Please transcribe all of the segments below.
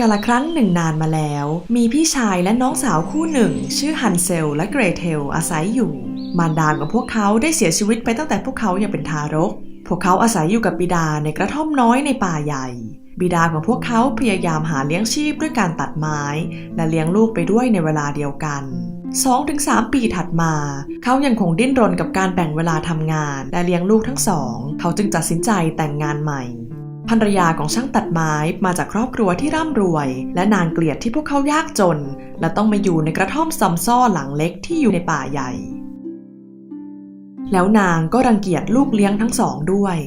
กาละครั้งหนึ่งนานมาแล้ว มีพี่ชายและน้องสาวคู่หนึ่ง ชื่อฮันเซลและเกรเทลอาศัยอยู่ มารดาของพวกเขาได้เสียชีวิตไปตั้งแต่พวกเขายังเป็นทารก พวกเขาอาศัยอยู่กับบิดาในกระท่อมน้อยในป่าใหญ่ บิดาของพวกเขาพยายามหาเลี้ยงชีพด้วยการตัดไม้ และเลี้ยงลูกไปด้วยในเวลาเดียวกัน2-3 ปีถัดมา เขายังคงดิ้นรนกับการแบ่งเวลาทำงาน และเลี้ยงลูกทั้งสอง เขาจึงตัดสินใจแต่งงานใหม่ ภรรยาของช่างตัดไม้มาจากครอบครัวที่ร่ำรวย และนางเกลียดที่พวกเขายากจน และต้องมาอยู่ในกระท่อมซำซ่อหลังเล็กที่อยู่ในป่าใหญ่ แล้วนางก็รังเกียจลูกเลี้ยงทั้งสองด้วย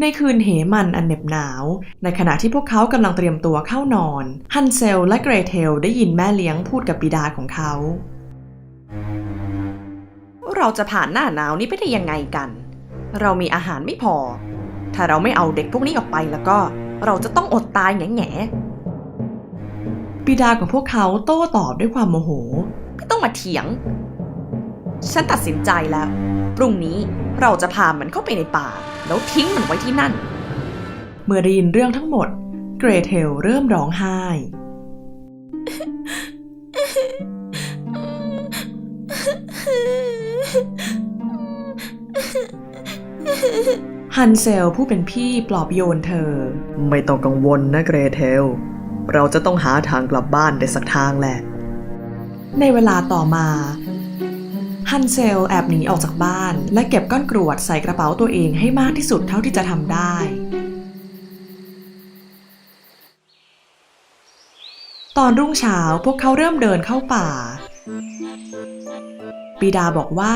ในคืนเหมันอันเหน็บหนาว ในขณะที่พวกเขากำลังเตรียมตัวเข้านอน ฮันเซลและเกรเทลได้ยินแม่เลี้ยงพูดกับบิดาของเขาเราจะผ่านหน้าหนาวนี้ไปได้ยังไงกัน เรามีอาหารไม่พอ ถ้าเราไม่เอาเด็กพวกนี้ออกไปแล้วก็ เราจะต้องอดตายแง่แง่ๆบิดาของพวกเขาโต้ตอบด้วยความโมโห ไม่ต้องมาเถียง ฉันตัดสินใจแล้ว พรุ่งนี้เราจะพามันเข้าไปในป่า แล้วทิ้งมันไว้ที่นั่น เมื่อได้ยินเรื่องทั้งหมด เกรเทลเริ่มร้องไห้ ฮันเซลผู้เป็นพี่ปลอบโยนเธอ ไม่ต้องกังวลนะเกรเทล เราจะต้องหาทางกลับบ้านได้สักทางแหละ ในเวลาต่อมา ฮันเซลแอบหนีออกจากบ้าน และเก็บก้อนกรวดใส่กระเป๋าตัวเองให้มากที่สุดเท่าที่จะทำได้ตอนรุ่งเช้าพวกเขาเริ่มเดินเข้าป่า ปีดาบอกว่า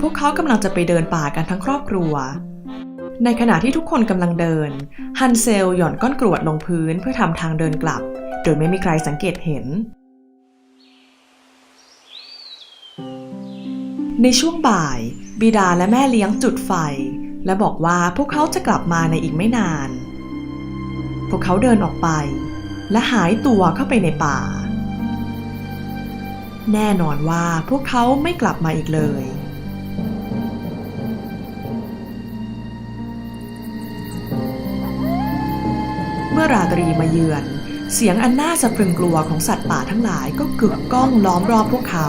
พวกเขากำลังจะไปเดินป่ากันทั้งครอบครัว ในขณะที่ทุกคนกำลังเดิน ฮันเซลหย่อนก้อนกรวดลงพื้นเพื่อทำทางเดินกลับ โดยไม่มีใครสังเกตเห็น ในช่วงบ่าย บิดาและแม่เลี้ยงจุดไฟ และบอกว่าพวกเขาจะกลับมาในอีกไม่นาน พวกเขาเดินออกไป และหายตัวเข้าไปในป่า แน่นอนว่าพวกเขาไม่กลับมาอีกเลย เมื่อราตรีมาเยือน เสียงอันน่าสะพรึงกลัวของสัตว์ป่าทั้งหลายก็กึกก้องล้อมรอบพวกเขา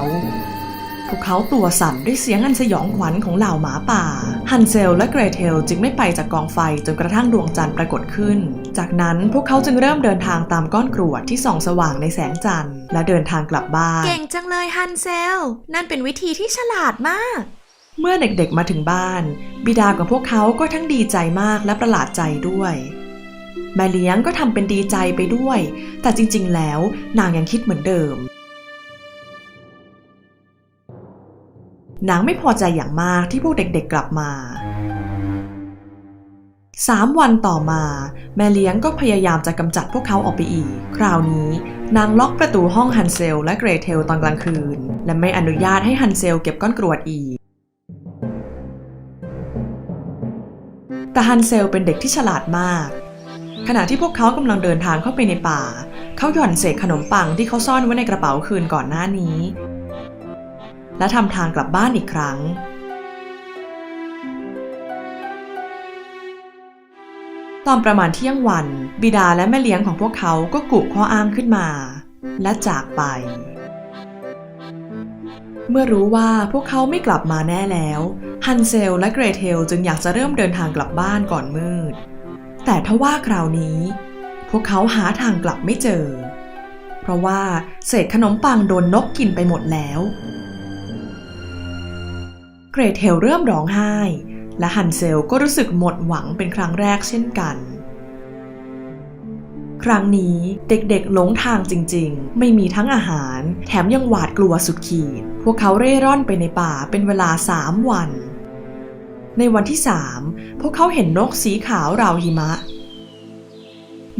พวกเขาตัวสั่นด้วยเสียงอันสยองขวัญของเหล่าหมาป่า ฮันเซลและเกรเทลจึงไม่ไปจากกองไฟจนกระทั่งดวงจันทร์ปรากฏขึ้น จากนั้นพวกเขาจึงเริ่มเดินทางตามก้อนกรวดที่ส่องสว่างในแสงจันทร์และเดินทางกลับบ้าน เก่งจังเลยฮันเซล นั่นเป็นวิธีที่ฉลาดมากเมื่อเด็กๆมาถึงบ้าน บิดาของพวกเขาก็ทั้งดีใจมากและประหลาดใจด้วย แม่เลี้ยงก็ทำเป็นดีใจไปด้วย แต่จริงๆ แล้วนางยังคิดเหมือนเดิม นางไม่พอใจอย่างมากที่พวกเด็กๆกลับมาสามวันต่อมา แม่เลี้ยงก็พยายามจะกำจัดพวกเขาออกไปอีก คราวนี้ นางล็อกประตูห้องฮันเซลและเกรเทลตอนกลางคืน และไม่อนุญาตให้ฮันเซลเก็บก้อนกรวดอีก แต่ฮันเซลเป็นเด็กที่ฉลาดมาก ขณะที่พวกเขากำลังเดินทางเข้าไปในป่า เขาหย่อนเศษขนมปังที่เขาซ่อนไว้ในกระเป๋าคืนก่อนหน้านี้ และทำทางกลับบ้านอีกครั้ง ตอนประมาณเที่ยงวัน บิดาและแม่เลี้ยงของพวกเขาก็กุข้ออ้างขึ้นมา และจากไป เมื่อรู้ว่าพวกเขาไม่กลับมาแน่แล้ว ฮันเซลและเกรเทลจึงอยากจะเริ่มเดินทางกลับบ้านก่อนมืด แต่ทว่าคราวนี้ พวกเขาหาทางกลับไม่เจอ เพราะว่าเศษขนมปังโดนนกกินไปหมดแล้ว เกรเทลเริ่มร้องไห้ และฮันเซลก็รู้สึกหมดหวังเป็นครั้งแรกเช่นกัน ครั้งนี้เด็กๆหลงทางจริงๆ ไม่มีทั้งอาหาร แถมยังหวาดกลัวสุดขีด พวกเขาเร่ร่อนไปในป่าเป็นเวลาสามวัน ในวันที่สามพวกเขาเห็นนกสีขาวราวหิมะ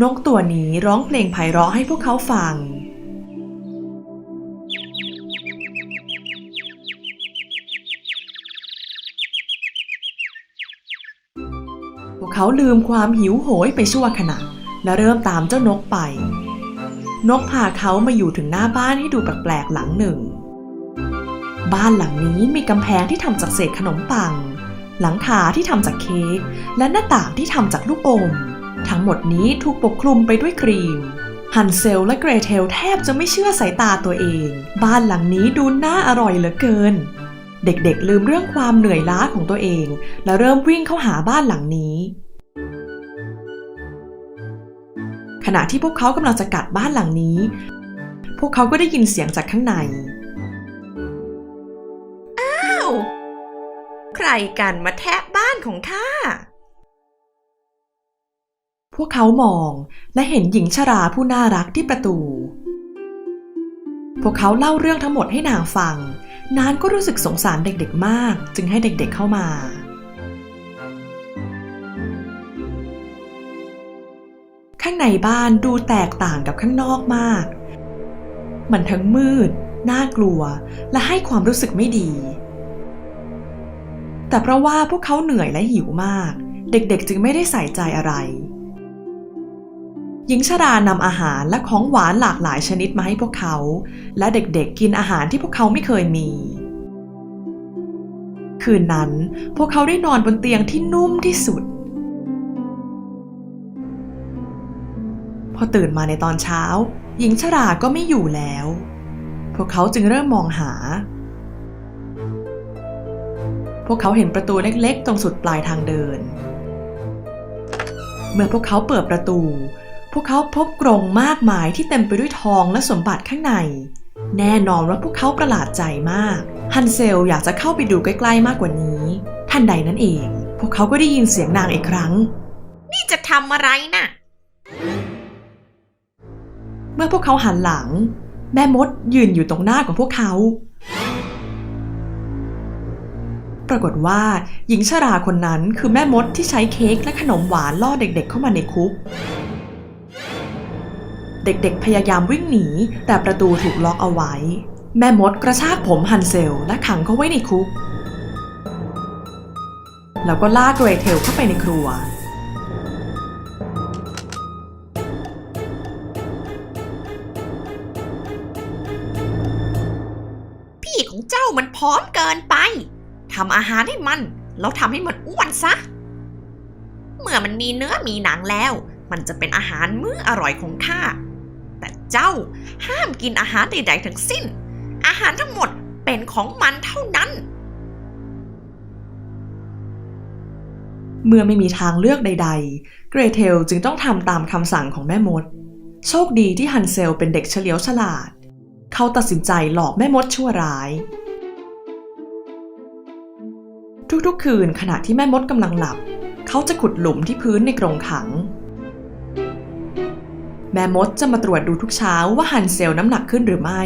นกตัวนี้ร้องเพลงไพเราะให้พวกเขาฟัง พวกเขาลืมความหิวโหยไปชั่วขณะ และเริ่มตามเจ้านกไป นกพาเขามาอยู่ถึงหน้าบ้านที่ดูแปลกๆหลังหนึ่ง บ้านหลังนี้มีกำแพงที่ทำจากเศษขนมปัง หลังคาที่ทำจากเค้กและหน้าต่างที่ทำจากลูกอม ทั้งหมดนี้ถูกปกคลุมไปด้วยครีม ฮันเซลและเกรเทลแทบจะไม่เชื่อสายตาตัวเอง บ้านหลังนี้ดูน่าอร่อยเหลือเกิน เด็กๆลืมเรื่องความเหนื่อยล้าของตัวเอง และเริ่มวิ่งเข้าหาบ้านหลังนี้ ขณะที่พวกเขากำลังจะกัดบ้านหลังนี้ พวกเขาก็ได้ยินเสียงจากข้างใน รกันมาแทะบ้านของข้า พวกเขามองและเห็นหญิงชราผู้น่ารักที่ประตู พวกเขาเล่าเรื่องทั้งหมดให้นางฟัง นานก็รู้สึกสงสารเด็กๆมาก จึงให้เด็กๆเข้ามาข้างในบ้านดูแตกต่างกับข้างนอกมาก มันทั้งมืด น่ากลัว และให้ความรู้สึกไม่ดี แต่เพราะว่าพวกเขาเหนื่อยและหิวมาก เด็กๆจึงไม่ได้ใส่ใจอะไร หญิงชรานำอาหารและของหวานหลากหลายชนิดมาให้พวกเขา และเด็กๆกินอาหารที่พวกเขาไม่เคยมี คืนนั้นพวกเขาได้นอนบนเตียงที่นุ่มที่สุด พอตื่นมาในตอนเช้า หญิงชราก็ไม่อยู่แล้ว พวกเขาจึงเริ่มมองหา พวกเขาเห็นประตูเล็กๆ ตรงสุดปลายทางเดิน เมื่อพวกเขาเปิดประตู พวกเขาพบกรงมากมายที่เต็มไปด้วยทองและสมบัติข้างใน แน่นอนว่าพวกเขาประหลาดใจมาก ฮันเซลอยากจะเข้าไปดูใกล้ๆมากกว่านี้ทันใดนั้นเอง พวกเขาก็ได้ยินเสียงนางอีกครั้ง นี่จะทำอะไรน่ะเมื่อพวกเขาหันหลัง แม่มดยืนอยู่ตรงหน้าของพวกเขาป รากฏว่า หญิงชราคนนั้นคือแม่มดที่ใช้เค้กและขนมหวานล่อเด็กๆเข้ามาในคุก เด็กๆพยายามวิ่งหนี แต่ประตูถูกล็อกเอาไว้ แม่มดกระชากผมฮันเซล และขังเขาไว้ในคุก แล้วก็ลากเกรเทลเข้าไปในครัวพี่ของเจ้ามันพร้อมเกินไป ทำอาหารให้มัน แล้วทำให้มันอ้วนซะ เมื่อมันมีเนื้อมีหนังแล้ว มันจะเป็นอาหารมื้ออร่อยของข้า แต่เจ้าห้ามกินอาหารใดๆทั้งสิ้น อาหารทั้งหมดเป็นของมันเท่านั้น เมื่อไม่มีทางเลือกใด ๆ เกรเทลจึงต้องทำตามคำสั่งของแม่มด โชคดีที่ฮันเซลเป็นเด็กเฉลียวฉลาด เขาตัดสินใจหลอกแม่มดชั่วร้าย ทุกๆ คืนขณะที่แม่มดกำลังหลับ เขาจะขุดหลุมที่พื้นในกรงขัง แม่มดจะมาตรวจดูทุกเช้าว่าฮันเซลน้ำหนักขึ้นหรือไม่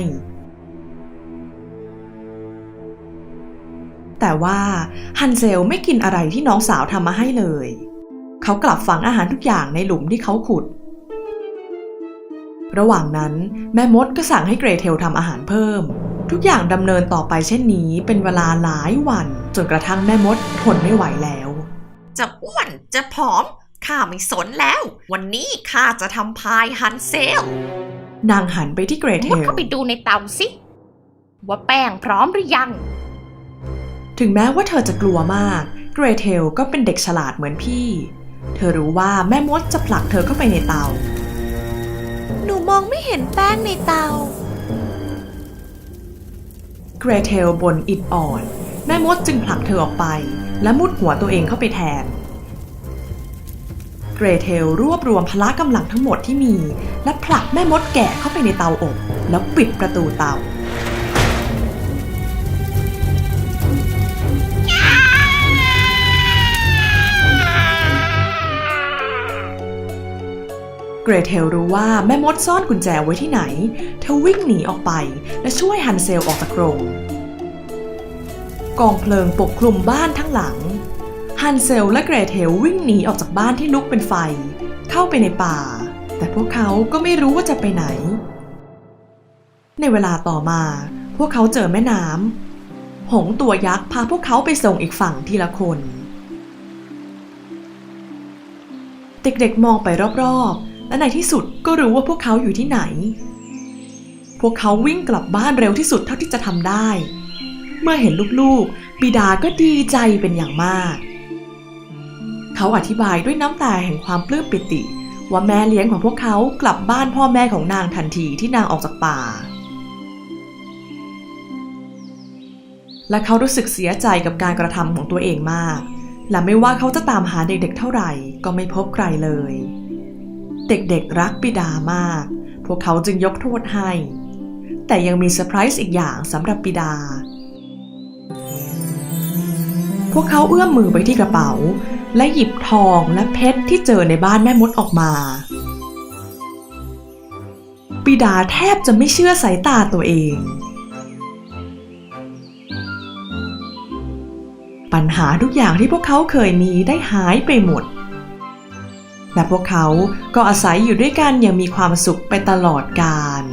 แต่ว่าฮันเซลไม่กินอะไรที่น้องสาวทำมาให้เลย เขากลับฝังอาหารทุกอย่างในหลุมที่เขาขุด ระหว่างนั้นแม่มดก็สั่งให้เกรเทลทำอาหารเพิ่ม ทุกอย่างดำเนินต่อไปเช่นนี้เป็นเวลาหลายวัน จนกระทั่งแม่มดทนไม่ไหวแล้ว จะอ้วนจะผอมข้าไม่สนแล้ว วันนี้ข้าจะทำพายฮันเซล นางหันไปที่เกรเทมุดลเข้าไปดูในเตาสิ ว่าแป้งพร้อมหรือยัง ถึงแม้ว่าเธอจะกลัวมาก เกรเทลก็เป็นเด็กฉลาดเหมือนพี่ เธอรู้ว่าแม่มดจะผลักเธอเข้าไปในเตา หนูมองไม่เห็นแป้งในเตา เกรเทลบนอิดอ่อน แม่มดจึงผลักเธอออกไป และมุดหัวตัวเองเข้าไปแทน เกรเทลรวบรวมพละกำลังทั้งหมดที่มี และผลักแม่มดแก่เข้าไปในเตาอบ แล้วปิดประตูเตา เกรเทลรู้ว่าแม่มดซ่อนกุญแจไว้ที่ไหน เธอวิ่งหนีออกไป และช่วยฮันเซลออกจากกรงกองเพลิงปกคลุมบ้านทั้งหลัง ฮันเซลและเกรเทลวิ่งหนีออกจากบ้านที่ลุกเป็นไฟ เข้าไปในป่า แต่พวกเขาก็ไม่รู้ว่าจะไปไหน ในเวลาต่อมา พวกเขาเจอแม่น้ำหงส์ตัวยักษ์พาพวกเขาไปส่งอีกฝั่งทีละคน เด็กๆมองไปรอบๆ และในที่สุดก็รู้ว่าพวกเขาอยู่ที่ไหน พวกเขาวิ่งกลับบ้านเร็วที่สุดเท่าที่จะทำได้ เมื่อเห็นลูกๆ บิดาก็ดีใจเป็นอย่างมาก เขาอธิบายด้วยน้ำตาแห่งความปลื้มปิติ ว่าแม่เลี้ยงของพวกเขากลับบ้านพ่อแม่ของนางทันทีที่นางออกจากป่า และเขารู้สึกเสียใจกับการกระทำของตัวเองมาก และไม่ว่าเขาจะตามหาเด็กๆเท่าไหร่ ก็ไม่พบใครเลย เด็กๆรักบิดามาก พวกเขาจึงยกโทษให้ แต่ยังมีเซอร์ไพรส์อีกอย่างสำหรับบิดา พวกเขาเอื้อมมือไปที่กระเป๋า และหยิบทองและเพชรที่เจอในบ้านแม่มดออกมาบิดาแทบจะไม่เชื่อสายตาตัวเอง ปัญหาทุกอย่างที่พวกเขาเคยมีได้หายไปหมด และพวกเขาก็อาศัยอยู่ด้วยกันอย่างมีความสุขไปตลอดกาล